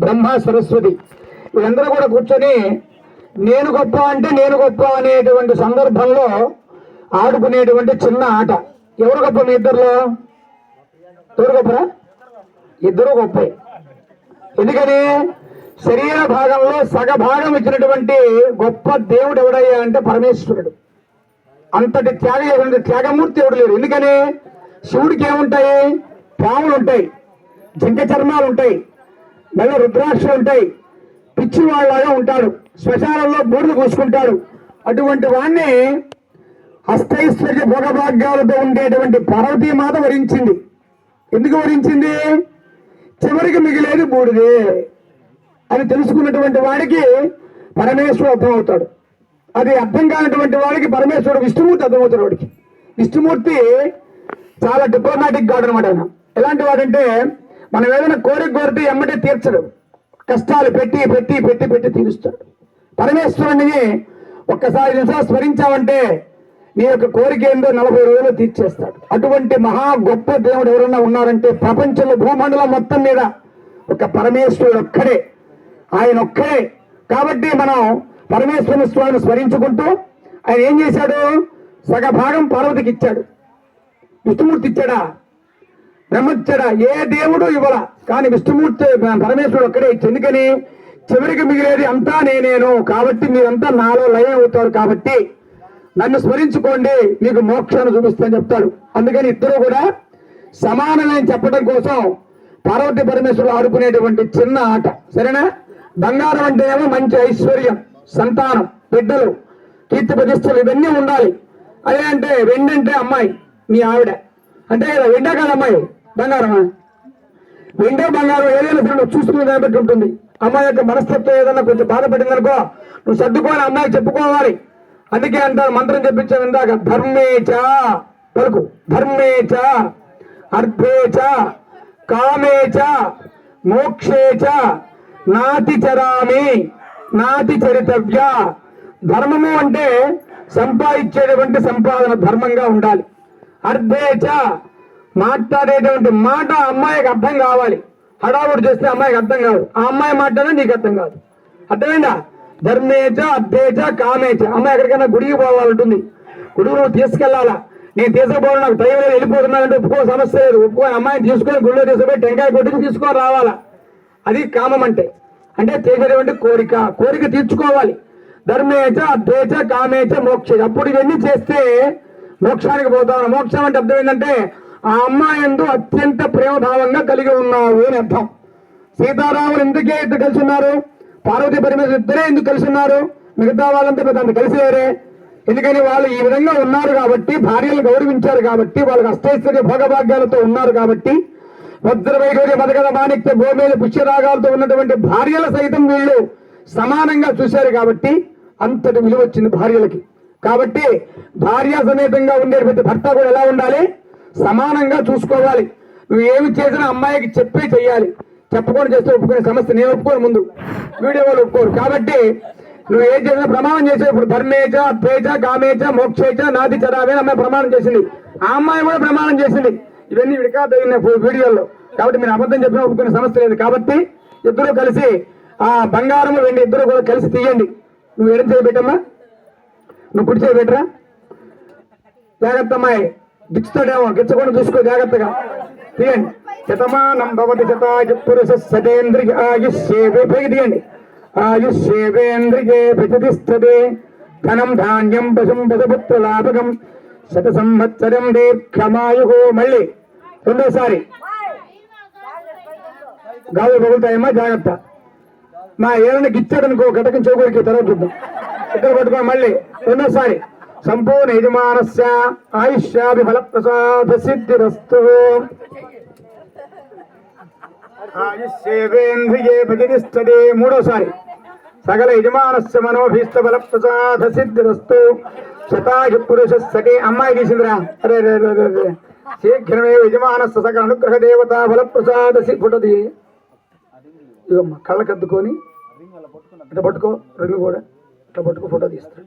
బ్రహ్మ సరస్వతి. వీళ్ళందరూ కూడా కూర్చొని నేను గొప్ప అంటే నేను గొప్ప అనేటువంటి సందర్భంలో ఆడుకునేటువంటి చిన్న ఆట. ఎవరు గొప్ప మీ ఇద్దరులో? ఎవరు గొప్పరా ఇద్దరు గొప్పే. ఎందుకని? శరీర భాగంలో సగ భాగం ఇచ్చినటువంటి గొప్ప దేవుడు ఎవడయ్యా అంటే పరమేశ్వరుడు. అంతటి త్యాగ త్యాగమూర్తి ఎవడు లేరు ఎందుకని? శివుడికి ఏముంటాయి? పాములు ఉంటాయి జింక చర్మాలు ఉంటాయి మళ్ళీ రుద్రాక్షలు ఉంటాయి. పిచ్చి వాళ్ళలాగా ఉంటాడు శ్మశానంలో బూడిద కోసుకుంటాడు అటువంటి వాణ్ణి హస్తైశ్వర్య భోగభాగ్యాలతో ఉండేటువంటి పార్వతీమాత వరించింది. ఎందుకు వరించింది? చివరికి మిగిలేది బూడిదే అని తెలుసుకున్నటువంటి వాడికి పరమేశ్వరుడు అర్థమవుతాడు. అది అర్థం కానటువంటి వాడికి పరమేశ్వరుడు విష్ణుమూర్తి అర్థమవుతాడు వాడికి. విష్ణుమూర్తి చాలా డిప్లొమాటిక్ గాడు అనమాట ఆయన. ఎలాంటి వాడంటే మనం ఏదైనా కోరిక కోరితే ఎమ్మటే తీర్చడు. కష్టాలు పెట్టి పెట్టి పెట్టి పెట్టి తీరుస్తాడు. పరమేశ్వరుడిని ఒక్కసారి నిమిషాలు స్మరించావంటే నీ యొక్క కోరిక ఏందో నలభై రోజులు తీర్చేస్తాడు. అటువంటి మహా గొప్ప దేవుడు ఎవరన్నా ఉన్నారంటే ప్రపంచంలో భూమండలం మొత్తం మీద ఒక పరమేశ్వరుడు ఒక్కడే. ఆయన ఒక్కడే. కాబట్టి మనం పరమేశ్వరుని స్వామిని స్మరించుకుంటూ ఆయన ఏం చేశాడు? సగ భాగం పార్వతికి ఇచ్చాడు. విష్ణుమూర్తి ఇచ్చాడా? బ్రహ్మ ఏ దేవుడు ఇవ్వల. కానీ విష్ణుమూర్తి పరమేశ్వరుడు ఒక్కడే ఎందుకని? చివరికి మిగిలేది అంతా నేనేను. కాబట్టి మీరంతా నాలో లయం అవుతారు కాబట్టి నన్ను స్మరించుకోండి మీకు మోక్షాన్ని చూపిస్తాను చెప్తాడు. అందుకని ఇద్దరు కూడా సమానమైన చెప్పడం కోసం పార్వతి పరమేశ్వరుడు ఆడుకునేటువంటి చిన్న ఆట. సరేనా? బంగారం అంటే ఏమో మంచి ఐశ్వర్యం సంతానం బిడ్డలు కీర్తి ప్రతిష్టలు ఇవన్నీ ఉండాలి. అదే అంటే వెండి అంటే అమ్మాయి మీ ఆవిడ. అంటే కదా వెండ కదా అమ్మాయి. బంగారమా? వెండే బంగారం ఏదైనా సరే నువ్వు చూసుకునే దాన్ని బట్టి ఉంటుంది. అమ్మాయి యొక్క మనస్తత్వం ఏదైనా కొంచెం బాధపడింది అనుకో నువ్వు సర్దుకోని అమ్మాయికి చెప్పుకోవాలి. అందుకే అంటారు మంత్రం చెప్పించాను ఇందాక ధర్మేచ పలుకు ధర్మేచ అర్థేచ కామేచ మోక్షేచ నాతి చరామి నాతి చరితవ్య ధర్మము అంటే సంపాదించేటువంటి సంపాదన ధర్మంగా ఉండాలి. అర్థేచ మాట్లాడేటువంటి మాట అమ్మాయికి అర్థం కావాలి. హడావుడు చేస్తే అమ్మాయికి అర్థం కాదు. ఆ అమ్మాయి మాట్లాడే నీకు అర్థం కాదు. అర్థమైందా? ధర్మేచ అర్థేచ కామేచ అమ్మాయి ఎక్కడికైనా గుడికి పోవాలంటుంది. గుడికి నువ్వు తీసుకెళ్ళాలా నేను తీసుకుపోవడం నాకు టైం వెళ్ళిపోతున్నానంటే ఒప్పుకో సమస్య లేదు. ఒప్పుకొని అమ్మాయిని తీసుకొని గుడిలో తీసుకుపోయి టెంకాయ కొట్టుకు తీసుకొని రావాలా? అది కామం అంటే. అంటే చేసేటువంటి కోరిక. కోరిక తీర్చుకోవాలి. ధర్మేచ అర్థేచ కామేచ మోక్ష. అప్పుడు ఇవన్నీ చేస్తే మోక్షానికి పోతాను మోక్షం అంటే అర్థం ఏంటంటే ఆ అమ్మాయి ఎందు అత్యంత ప్రేమభావంగా కలిగి ఉన్నావు అని అర్థం. సీతారాములు ఎందుకే ఇద్దరు కలిసి ఉన్నారు పార్వతి పరమేశ్వరు ఇద్దరే ఎందుకు కలిసి ఉన్నారు మిగతా వాళ్ళంతా పెద్ద కలిసి వేరే ఎందుకని వాళ్ళు ఈ విధంగా ఉన్నారు కాబట్టి భార్యలు గౌరవించారు కాబట్టి వాళ్ళకి అష్టైశ్వర్య భోగభాగ్యాలతో ఉన్నారు కాబట్టి వజ్ర వైఢూర్య మదగద మాణిక్య గోమేద పుష్యరాగాలతో ఉన్నటువంటి భార్యల సైతం వీళ్ళు సమానంగా చూశారు కాబట్టి అంతటి విలువ వచ్చింది భార్యలకి. కాబట్టి భార్య సమేతంగా ఉండే ప్రతి భర్త కూడా ఎలా ఉండాలి? సమానంగా చూసుకోవాలి. నువ్వు ఏమి చేసినా అమ్మాయికి చెప్పే చెయ్యాలి. చెప్పకుండా చేస్తే ఒప్పుకునే సమస్య నేను ఒప్పుకోను ముందు. వీడియో వాళ్ళు ఒప్పుకోరు. కాబట్టి నువ్వు ఏం చేసినా ప్రమాణం చేసేప్పుడు ధర్మేచ అర్థేచ గామేచ మోక్షేచ నాది చరావే అమ్మాయి ప్రమాణం చేసింది. ఆ అమ్మాయి కూడా ప్రమాణం చేసింది. ఇవన్నీ రికార్డ్ వీడియోల్లో. వీడియోలో కాబట్టి మీరు అబద్ధం చెప్పినా ఒప్పుకునే సమస్య లేదు. కాబట్టి ఇద్దరు కలిసి ఆ బంగారము వెండి ఇద్దరు కూడా కలిసి తీయండి. నువ్వు ఎడం చేయబెట్టమ్మా? నువ్వు కుడి చేయబెట్టరా జాగ్రత్త అమ్మాయి. గిచ్చుతాడేమో గిచ్చకుండా చూసుకో జాగ్రత్తగా. తీయండి. శతమానం భవతి శతాయు పురుష సతేంద్రియ ఆయుష్యేవే పైకి తీయండి. ఆయుష్యేవేంద్రియే ప్రతిష్టదే ధనం ధాన్యం పశుం పశుపుత్ర లాభకం. శత సంవత్సరం దీర్ఘమాయు మళ్ళీ. రెండోసారి. గాలి పగులుతాయమ్మా జాగ్రత్త. మా ఏదైనా గిచ్చాడనుకో గటకం చౌకడికి తర్వాత చూద్దాం. ఇద్దరు పట్టుకో మళ్ళీ. రెండోసారి. సంపూర్ణ యజమానస్య ఆయుష్యాభి ఫలప్రసాద సిద్ధిరస్తు ఆయుష్యేంద్రియే ప్రతిష్టతే మూడోసారి సకల యజమానస్య మనోభీష్ట ఫలప్రసాద సిద్ధిరస్తు శతాయు పురుష సటే అమ్మాయి తీసిందిరా అరే రే రే రే రే శీఘ్రమే యజమానస్య సకల అనుగ్రహ దేవత ఫలప్రసాద సిద్ధుటది ఇవమ్మ కళ్ళకద్దుకొని ఇట్లా పట్టుకో రెండు కూడా ఇట్లా పట్టుకో ఫోటో తీస్తాడు.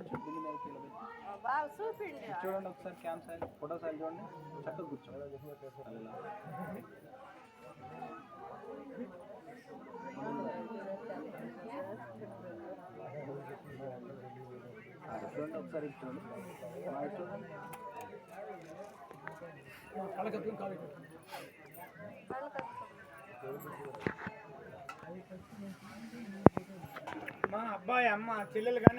చూపిండి. చూడండి ఒకసారి క్యాంప్ సైల్ ఫోటో సైల్ చూడండి. చక్కగా కూర్చోండి. చూడండి ఒకసారి చూడండి. చూడండి. మా అబ్బాయి అమ్మ చెల్లెలు కానీ